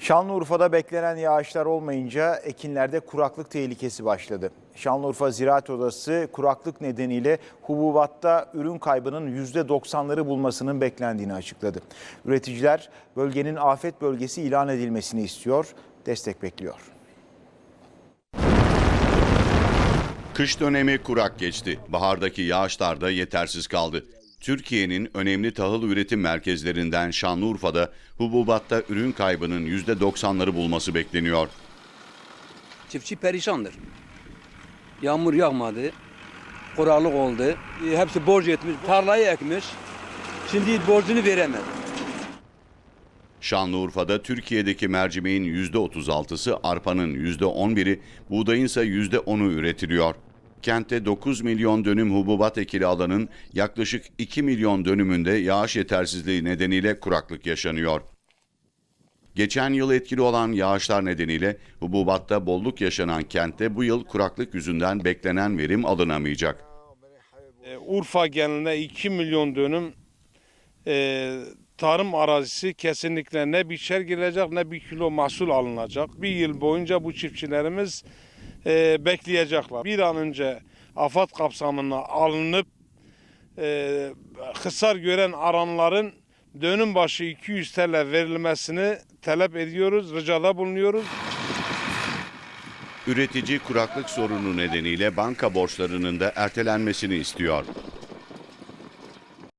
Şanlıurfa'da beklenen yağışlar olmayınca ekinlerde kuraklık tehlikesi başladı. Şanlıurfa Ziraat Odası kuraklık nedeniyle hububatta ürün kaybının %90'ları bulmasının beklendiğini açıkladı. Üreticiler bölgenin afet bölgesi ilan edilmesini istiyor, destek bekliyor. Kış dönemi kurak geçti. Bahardaki yağışlar da yetersiz kaldı. Türkiye'nin önemli tahıl üretim merkezlerinden Şanlıurfa'da hububatta ürün kaybının %90'ları bulması bekleniyor. Çiftçi perişandır. Yağmur yağmadı. Kuraklık oldu. E, Hepsi borç etmiş. Tarlayı ekmiş. Şimdi borcunu veremez. Şanlıurfa'da Türkiye'deki mercimeğin %36'sı, arpanın %11'i, buğdayın ise %10'u üretiliyor. Kentte 9 milyon dönüm hububat ekili alanın yaklaşık 2 milyon dönümünde yağış yetersizliği nedeniyle kuraklık yaşanıyor. Geçen yıl etkili olan yağışlar nedeniyle hububatta bolluk yaşanan kentte bu yıl kuraklık yüzünden beklenen verim alınamayacak. E, Urfa genelinde 2 milyon dönüm e, tarım arazisi kesinlikle ne biçer girecek ne bir kilo mahsul alınacak. Bir yıl boyunca bu çiftçilerimiz e, bekleyecekler. Bir an önce afat kapsamına alınıp e, kısar gören aranların dönüm başı 200 TL verilmesini talep ediyoruz, ricada bulunuyoruz. Üretici kuraklık sorunu nedeniyle banka borçlarının da ertelenmesini istiyor.